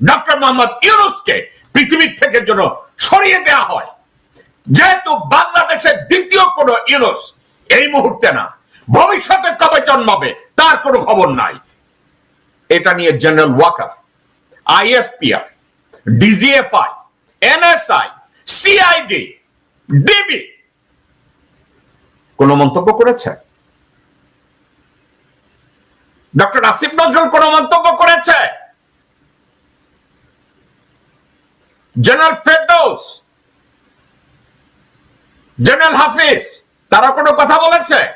Doctor Mohammad ইউনুসকে পৃথিবীর থেকে যেন সরিয়ে দেওয়া হয়। যেহেতু বাংলাদেশের দ্বিতীয় কোন ইউনুস এই মুহূর্তে না, ভবিষ্যতে কবে জন্মাবে তার কোনো খবর নাই। এটা নিয়ে general Waker, ISPR, DGFI, NSI, CID, DB কোন মন্তব্য করেছে? ডক্টর আসিফ নজরুল কোন মন্তব্য করেছে? জেনারেল ফেরদৌস, জেনারেল হাফিজ, তারা কোনো কথা বলেছে?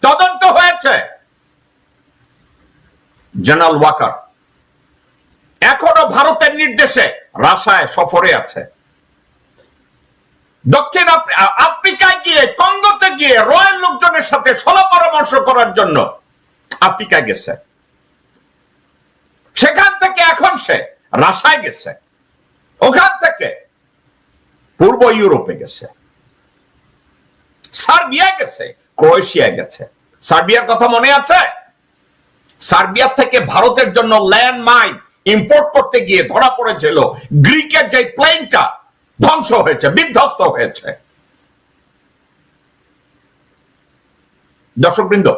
তদন্ত হয়েছে। জেনারেল ওয়াকার, এখনও ভারতের নির্দেশে রাশায় সফরে আছে। দক্ষিণ আফ্রি- আফ্রিকায় গিয়ে, কঙ্গোতে গিয়ে রয়্যাল লোকজনের সাথে সলা পরামর্শ করার জন্য আফ্রিকায় গেছে। সেখান থেকে এখন সে রাশায় গেছে। ওখান থেকে পূর্ব ইউরোপে গেছে। সার্বিয়া গেছে, ক্রোয়েশিয়া গেছে। সার্বিয়ার কথা মনে আছে? সার্বিয়া থেকে ভারতের জন্য ল্যান্ড মাইন ইম্পোর্ট করতে গিয়ে ধরা পড়েছিল। গ্রিকের যে প্লেনটা ধ্বংস হয়েছে, বিধ্বস্ত হয়েছে। দর্শকবৃন্দ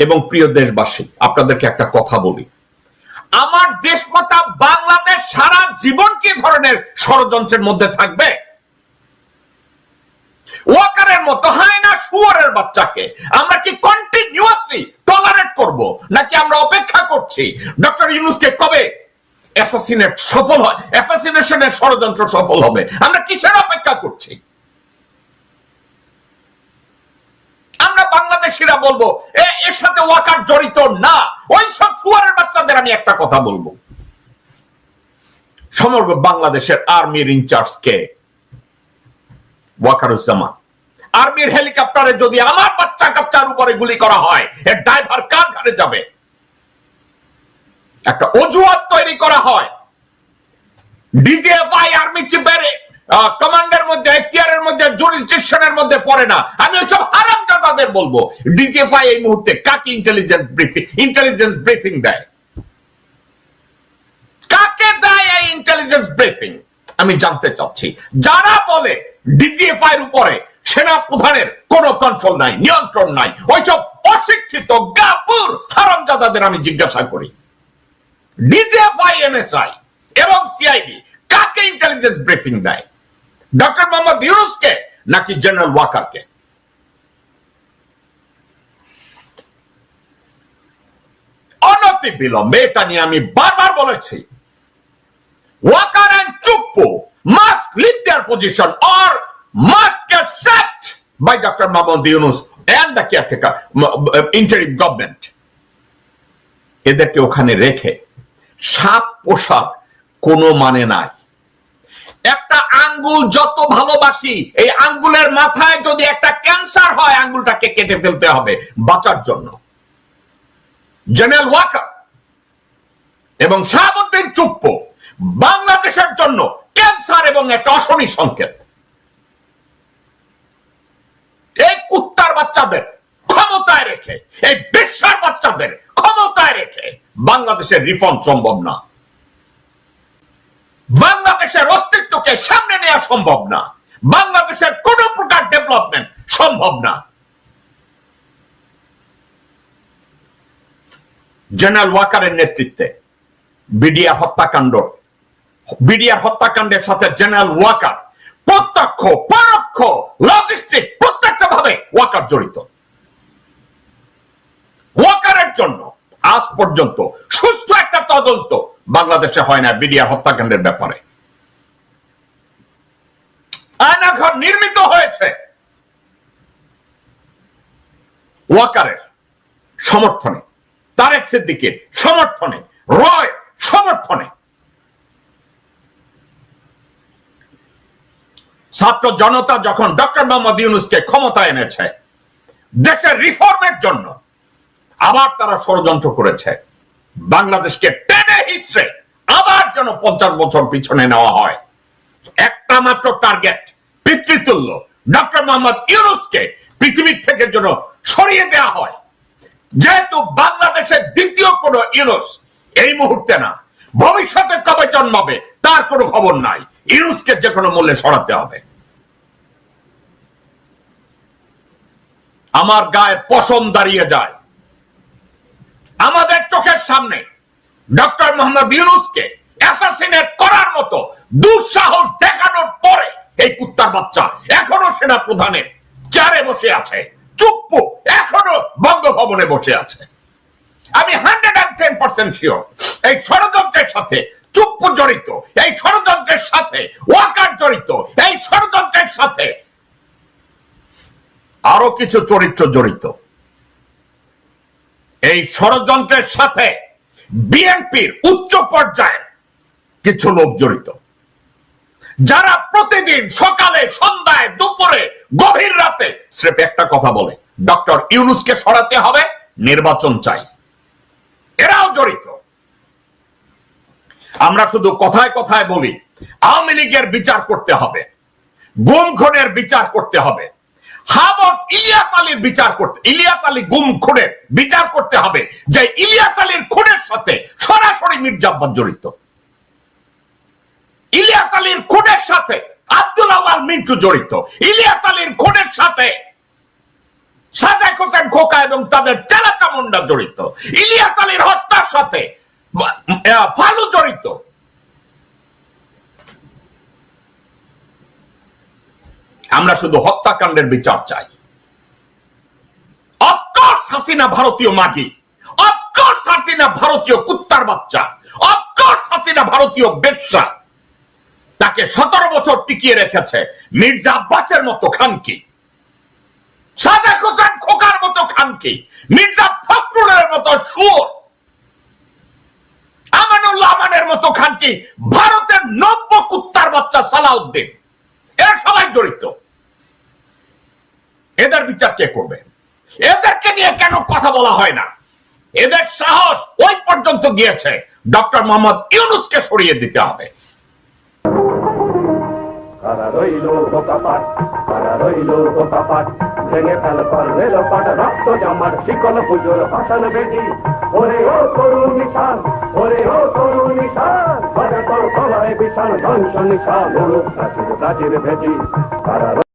এবং প্রিয় দেশবাসী, আপনাদেরকে একটা কথা বলি। আমার দেশমাতা বাংলাদেশ সারা জীবন কি ধরনের ষড়যন্ত্রের মধ্যে থাকবে? ওয়াকারের মতো হয় না শুয়ারের বাচ্চাকে? আমরা কি কন্টিনিউয়াসলি টলারেট করব? নাকি আমরা অপেক্ষা করছি? ডক্টর ইউনুসকে কবে অ্যাসাসিনেট সফল হয়? অ্যাসাসিনেশনের ষড়যন্ত্র সফল হবে? আমরা কিসের অপেক্ষা করছি আমরা বাংলাদেশিরা বলব এর সাথে ওয়াকার জড়িত না। ওই সব শুয়ারের বাচ্চাদের আমি একটা কথা বলব। সমগ্র বাংলাদেশের আর্মির ইনচার্জ কে? ওয়াকারুজ্জামান। আর্মির হেলিকপ্টারে যদি আমার বাচ্চা কাচ্চার উপরে গুলি করা হয়, এর ড্রাইভার কার ঘাড়ে যাবে? একটা অজুহাত তৈরি করা হয়। ডিজিএফআই আর্মি চিফের কমান্ডের মধ্যে, এখতিয়ারের মধ্যে জুরিসডিকশনের মধ্যে পড়ে না। আমি ওইসব হারামজাদাদের বলব ডিজিএফআই এই মুহূর্তে কাকে ইন্টেলিজেন্স ব্রিফিং ইন্টেলিজেন্স ব্রিফিং দেয়? কাকে দেয় এই ইন্টেলিজেন্স ব্রিফিং আমি জানতে চাচ্ছি, যারা বলে ডিজিএফআই এর উপরে সেনা প্রধানের কোন কন্ট্রোল নাই, নিয়ন্ত্রণ নাই, ওইসব অশিক্ষিত গাপুর হারামজাদাদের আমি জিজ্ঞাসা করি। ডিজিএফআই এনএসআই এবং সিআইডি কাকে ইন্টেলিজেন্স ব্রিফিং দেয়? ডক্টর মোহাম্মদ ইউনুসকে নাকি জেনারেল ওয়াকারকে? অনতি বিলম্বে এটা নিয়ে আমি বারবার বলেছি। Waker and Chuppu must their position or must get Dr. Mahmoud Yunus and the caretaker interim government. এদেরকে ওখানে রেখে সাপ পোষার কোনো মানে নাই। একটা আঙ্গুল যত ভালোবাসি, এই আঙ্গুলের মাথায় যদি একটা ক্যান্সার হয়, আঙ্গুলটাকে কেটে ফেলতে হবে বাঁচার জন্য। জেনারেল ওয়াকার এবং শাহাবুদ্দিন চুপ্প বাংলাদেশের জন্য ক্যান্সার এবং একটা অশনি সংকেত। এই কুত্তার বাচ্চাদের ক্ষমতায় রেখে, এই বিশ্বের বাচ্চাদের ক্ষমতায় রেখে বাংলাদেশের রিফর্ম সম্ভব না। বাংলাদেশের অস্তিত্বকে সামনে নেওয়া সম্ভব না। বাংলাদেশের কোন প্রকার ডেভেলপমেন্ট সম্ভব না। জেনারেল ওয়াকারের নেতৃত্বে বিডিআর হত্যাকাণ্ড। বিডিআর হত্যাকাণ্ডের সাথে জেনারেল ওয়াকার প্রত্যক্ষ, পরোক্ষ লজিস্টিক প্রত্যেকটা ভাবে ওয়াকার জড়িত। ওয়াকারের জন্য আজ পর্যন্ত সুষ্ঠু একটা তদন্ত বাংলাদেশে হয় না বিডিআর হত্যাকাণ্ডের ব্যাপারে। আয়নাঘর নির্মিত হয়েছে। ওয়াকারের সমর্থনে, তারেক সিদ্দিকের সমর্থনে, রয় সমর্থনে ছাত্র জনতা যখন ডক্টর মোহাম্মদ ইউনুসকে ক্ষমতা এনেছে, দেশের রিফর্মের জন্য আবার তারা ষড়যন্ত্র করেছে। বাংলাদেশকে টেনে হিসড়ে আবার যেন পঞ্চাশ বছর পিছনে নেওয়া হয়। একটা মাত্র টার্গেট পিতৃতুল্য, ডক্টর মোহাম্মদ ইউনুসকে পৃথিবীর থেকে যেন সরিয়ে দেওয়া হয়। যেহেতু বাংলাদেশের দ্বিতীয় কোন ইউনুস এই মুহূর্তে না, ভবিষ্যতে কবে জন্মাবে, তার কোনো খবর নাই। ইউনুসকে যে কোনো মূল্যে সরাতে হবে। আমার গায়ে পশম দাঁড়িয়ে যায়। আমাদের চোখের সামনে ডক্টর মোহাম্মদ ইউনুসকে অ্যাসাসিনেট করার মতো দুঃসাহস দেখানোর পরে এই কুত্তার বাচ্চা এখনও সেনা প্রধানের চারে বসে আছে চুপ্পু এখনও বঙ্গভবনে বসে আছে। আমি টেন পার্সেন্ট শিওর এই ষড়যন্ত্রের সাথে চুপ্পু জড়িত, এই ষড়যন্ত্রের সাথে ওয়াকার জড়িত, এই ষড়যন্ত্রের সাথে আরও কিছু চরিত্র জড়িত। এই ষড়যন্ত্রের সাথে বিএনপির উচ্চ পর্যায়ের কিছু লোক জড়িত। যারা প্রতিদিন সকালে, সন্ধ্যায়, দুপুরে, গভীর রাতে, স্রেফ একটা কথা বলে, ডক্টর ইউনুসকে সরাতে হবে, নির্বাচন চাই এরাও জড়িত আমরা শুধু কথায় কথায় বলি, আওয়ামী লীগের বিচার করতে হবে বিচার করতে হবে হাবত ইলিয়াস আলীর বিচার করতে, ইলিয়াস আলী গুম খুনের বিচার করতে হবে, যে ইলিয়াস আলীর খুনের সাথে সরাসরি মির্জা আব্বাস জড়িত। ইলিয়াস আলীর খুনের সাথে আব্দুল আওয়াল মিন্টু জড়িত। ইলিয়াস আলীর খুনের সাথে সাদেক হোসেন খোকা এবং তাদের চালাচা মুন্ডা জড়িত। ইলিয়াস আলীর হত্যার সাথে ফালু জড়িত আমরা শুধু হত্যাকাণ্ডের বিচার চাই। অফকোর্স হাসিনা ভারতীয় মাগি। অফকোর্স হাসিনা ভারতীয় কুত্তার বাচ্চা। অফকোর্স হাসিনা ভারতীয় বেশ্যা। তাকে সতেরো বছর টিকিয়ে রেখেছে মির্জা আব্বাসের মতো খানকি। সাদেক হোসেন খোকার মতো খানকি। মির্জা ফখরুলের মতো সুর আমানের মতো খানকি ভারতের নব্য কুত্তার বাচ্চা সালাউদ্দিন। এরা সবাই জড়িত। এদের বিচার কে করবে? এদেরকে নিয়ে কেন কথা বলা হয় না? এদের সাহস ওই পর্যন্ত গিয়েছে। ডক্টর মোহাম্মদ ইউনুসকে সরিয়ে দিতে হবে। ভেঙে ফেল কর রেল পাট রক্ত জামার শিকল পুজোর ভাষণ বেদি ওরে ও করুন নিশান, ওরে ও করুন নিশান করে তোর গলায় বিশাল ধ্বংস নিশান প্রাচীর ভেদি কারা